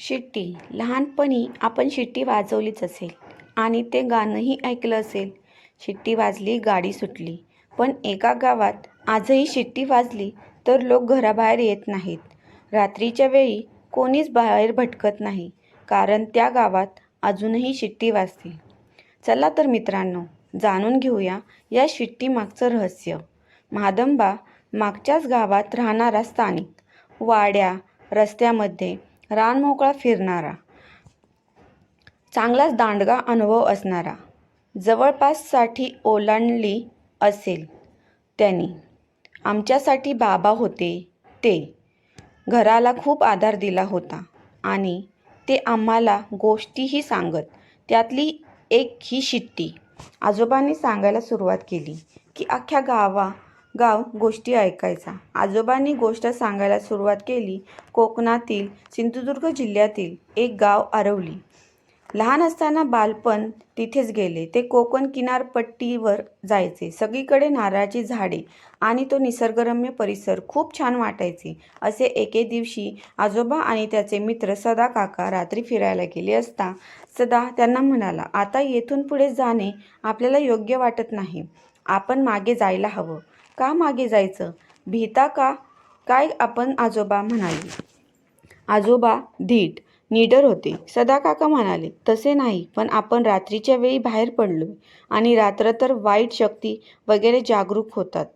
शिट्टी. लहानपणी आपण शिट्टी वाजवलीच असेल आणि ते गाणंही ऐकलं असेल. शिट्टी वाजली गाडी सुटली. पण एका गावात आजही शिट्टी वाजली तर लोक घराबाहेर येत नाहीत. रात्रीच्या वेळी कोणीच बाहेर भटकत नाही कारण त्या गावात अजूनही शिट्टी वाजते चला तर मित्रांनो जाणून घेऊया या शिट्टीमागचं रहस्य. महादंबा मागच्याच गावात राहणारा स्थानिक. वाड्या रस्त्यामध्ये रानमोकळा फिरणारा. चांगलाच दांडगा अनुभव असणारा. जवळपाससाठी ओलांडली असेल त्यांनी. आमच्यासाठी बाबा होते ते. घराला खूप आधार दिला होता आणि ते आम्हाला गोष्टीही सांगत त्यातली एक ही शिट्टी. आजोबांनी सांगायला सुरुवात केली की अख्ख्या गावा गाव गोष्टी ऐकायचा. आजोबांनी गोष्ट सांगायला सुरुवात केली कोकणातील सिंधुदुर्ग जिल्ह्यातील एक गाव आरवली. लहान असताना बालपण तिथेच गेले. ते कोकण किनारपट्टीवर जायचे. सगळीकडे नारळाची झाडे आणि तो निसर्गरम्य परिसर खूप छान वाटायचे. असे एके दिवशी आजोबा आणि त्याचे मित्र सदा काका रात्री फिरायला गेले असता सदा त्यांना म्हणाला आता येथून पुढे जाणे आपल्याला योग्य वाटत नाही. आपण मागे जायला हवं. का मागे जायचं? भीता का? काय आपण आजोबा म्हणाले? आजोबा धीट निडर होते. सदा काका म्हणाले तसे नाही पण आपण रात्रीच्या वेळी बाहेर पडलो आणि रात्र तर वाईट शक्ती वगैरे जागरूक होतात.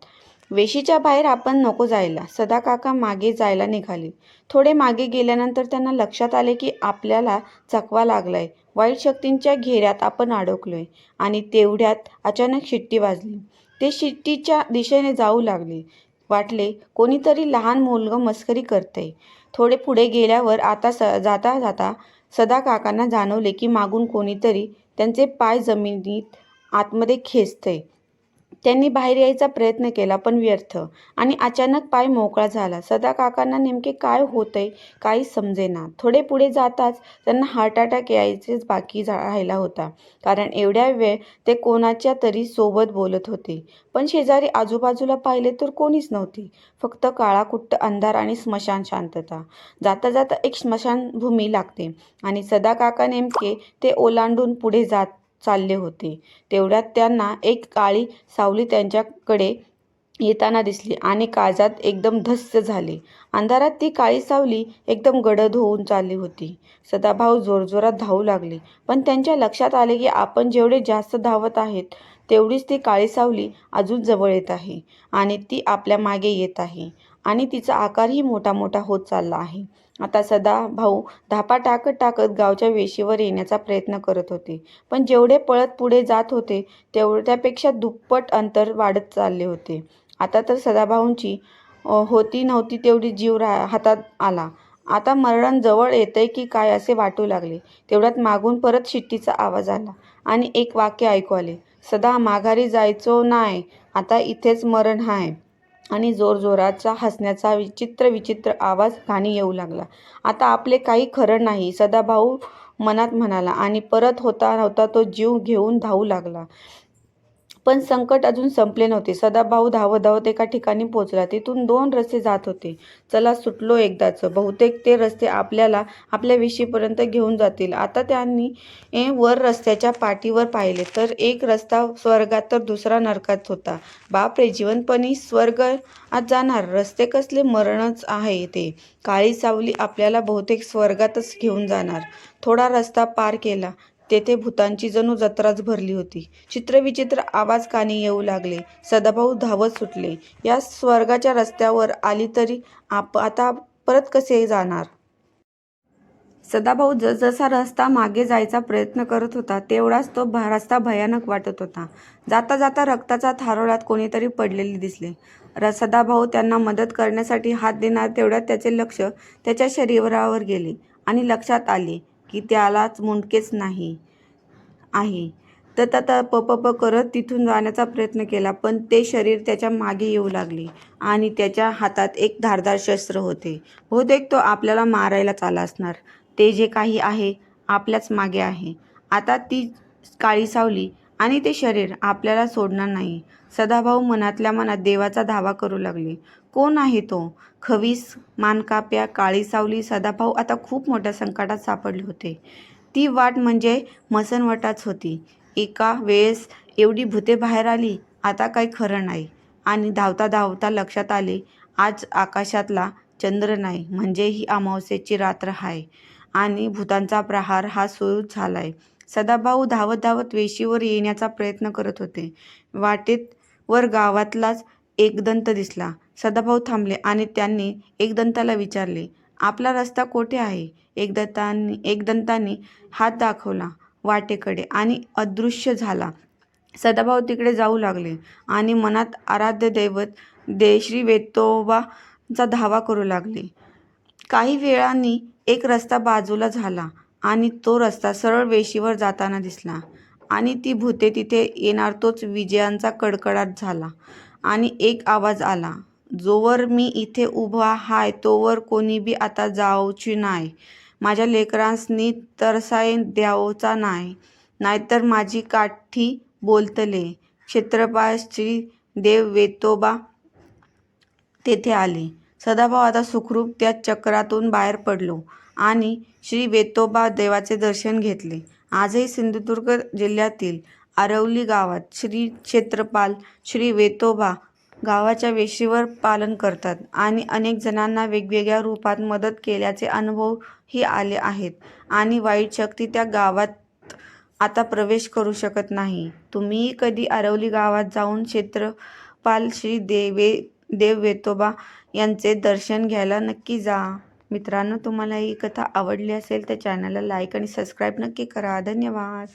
वेशीच्या बाहेर आपण नको जायला. सदा काका मागे जायला निघाले. थोडे मागे गेल्यानंतर त्यांना लक्षात आले की आपल्याला चकवा लागलाय. वाईट शक्तींच्या घेऱ्यात आपण अडकलोय आणि तेवढ्यात अचानक शिट्टी वाजली. ते शिट्टीच्या दिशेने जाऊ लागले. वाटले कोणीतरी लहान मुलगं मस्करी करतंय. थोडे पुढे गेल्यावर आता स जाता जाता सदा काकांना जाणवले की मागून कोणीतरी त्यांचे पाय जमिनीत आतमध्ये खेचतंय. त्यांनी बाहेर यायचा प्रयत्न केला पण व्यर्थ. आणि अचानक पाय मोकळा झाला. सदा काकांना नेमके काय होतंय काही समजेना. थोडे पुढे जाताच त्यांना हार्ट अटॅक यायचेच बाकी राहिला होता. कारण एवढ्या वेळ ते कोणाच्या तरी सोबत बोलत होते. पण शेजारी आजूबाजूला पाहिले तर कोणीच नव्हती. फक्त काळाकुट्ट अंधार आणि स्मशान शांतता. जाता जाता एक स्मशानभूमी लागते. आणि सदा काका नेमके ते ओलांडून पुढे जात चालले होते. तेवढ्यात त्यांना एक काळी सावली त्यांच्याकडे येताना दिसली आणि काळजात एकदम धस्स झाले. अंधारात ती काळी सावली एकदम गडद होऊन चालली होती. सदाभाऊ जोरजोरात धावू लागले. पण त्यांच्या लक्षात आले की आपण जेवढे जास्त धावत आहेत तेवढीच ती काळी सावली अजून जवळ येत आहे आणि ती आपल्या मागे येत आहे. आणि तिचा आकारही मोठा मोठा होत चालला आहे. आता सदा भाऊ धापा टाकत टाकत गावच्या वेशीवर येण्याचा प्रयत्न करत होते. पण जेवढे पळत पुढे जात होते तेवढ्यापेक्षा दुप्पट अंतर वाढत चालले होते. आता तर सदाभाऊंची होती नव्हती तेवढी जीव रा हातात आला. आता मरण जवळ येतंय की काय असे वाटू लागले. तेवढ्यात मागून परत शिट्टीचा आवाज आला आणि एक वाक्य ऐकू आले. सदा माघारी जायचो नाही आता इथेच मरण आहे आणि जोरजोराचा हसण्याचा विचित्र विचित्र आवाज घाणी येऊ लागला. आता आपले काही खरं नाही सदाभाऊ मनात म्हणाला आणि परत होता नव्हता तो जीव घेऊन धावू लागला. पण संकट अजून संपले नव्हते. सदाभाऊ धावत धावत एका ठिकाणी पोहोचला. तिथून दोन रस्ते जात होते. चला सुटलो एकदाचं. बहुतेक ते रस्ते आपल्याला आपल्या विशीपर्यंत घेऊन जातील. आता त्यांनी वर रस्त्याच्या पाठीवर पाहिले तर एक रस्ता स्वर्गात तर दुसरा नरकात होता. बापरे जीवनपणी स्वर्ग आज जाणार. रस्ते कसले मरणच आहे ते. काळी सावली आपल्याला बहुतेक स्वर्गातच घेऊन जाणार. थोडा रस्ता पार केला. तेथे भूतांची जणू जत्राच भरली होती. चित्रविचित्र आवाज कानी येऊ लागले. सदाभाऊ धावत सुटले. या स्वर्गाच्या रस्त्यावर आली तरी आप आता परत कसे जाणार? सदाभाऊ जसजसा रस्ता मागे जायचा प्रयत्न करत होता तेवढाच तो रस्ता भयानक वाटत होता. जाता जाता रक्ताचा थारोळ्यात कोणीतरी पडलेले दिसले. र सदाभाऊ त्यांना मदत करण्यासाठी हात देणार तेवढ्यात त्याचे लक्ष त्याच्या शरीरावर गेले आणि लक्षात आले की त्यालाच मुंडकेच नाही. आहे. तर आता प प प करत तिथून जाण्याचा प्रयत्न केला पण ते शरीर त्याच्यामागे येऊ लागले आणि त्याच्या हातात एक धारदार शस्त्र होते. बहुतेक तो आपल्याला मारायलाच आला असणार. ते जे काही आहे आपल्याच मागे आहे. आता ती काळी सावली आणि ते शरीर आपल्याला सोडणार नाही. सदाभाऊ मनातल्या मनात देवाचा धावा करू लागले. कोण आहे तो? खवीस मानकाप्या काळी सावली सदाभाऊ आता खूप मोठ्या संकटात सापडले होते. ती वाट म्हणजे मसनवटाच होती. एका वेळेस एवढी भूते बाहेर आली आता काही खरं नाही. आणि धावता धावता लक्षात आले आज आकाशातला चंद्र नाही म्हणजे ही अमावस्येची रात्र आहे आणि भूतांचा प्रहार हा सुरू झालाय. सदाभाऊ धावत धावत वेशीवर येण्याचा प्रयत्न करत होते. वाटेत वर गावातलाच एकदंत दिसला. सदाभाऊ थांबले आणि त्यांनी एकदंताला विचारले आपला रस्ता कोठे आहे? एकदंतांनी एकदंतांनी हात दाखवला वाटेकडे आणि अदृश्य झाला. सदाभाऊ तिकडे जाऊ लागले आणि मनात आराध्य दैवत दे श्री वेतोबाचा धावा करू लागले. काही वेळांनी एक रस्ता बाजूला झाला आणि तो रस्ता सरळ वेशीवर जाताना दिसला आणि ती भूते तिथे येणार तोच विजयांचा कडकडाट झाला आणि एक आवाज आला जोवर मी इथे उभा हाय तोवर कोणी बी आता जावची नाय. माझ्या लेकरांसनी तरसाय द्यावचा नाय. नाहीतर माझी काठी बोलतले. क्षेत्रपाळ श्री देव वेतोबा तेथे आले. सदाभाऊ आता सुखरूप त्या चक्रातून बाहेर पडलो आणि श्री वेतोबा देवाचे दर्शन घेतले. आजही सिंधुदुर्ग जिल्ह्यातील आरवली गावात श्री क्षेत्रपाल श्री वेतोबा गावाच्या वेशीवर पालन करतात आणि अनेक जणांना वेगवेगळ्या रूपात मदत केल्याचे अनुभवही आले आहेत. आणि वाईट शक्ती त्या गावात आता प्रवेश करू शकत नाही. तुम्ही कधी आरवली गावात जाऊन क्षेत्रपाल श्री देवे देव वेतोबा यांचे दर्शन घ्यायला नक्की जा. मित्रांनो तुम्हाला ही कथा आवडली असेल तर चॅनलला लाईक आणि सबस्क्राईब नक्की करा. धन्यवाद.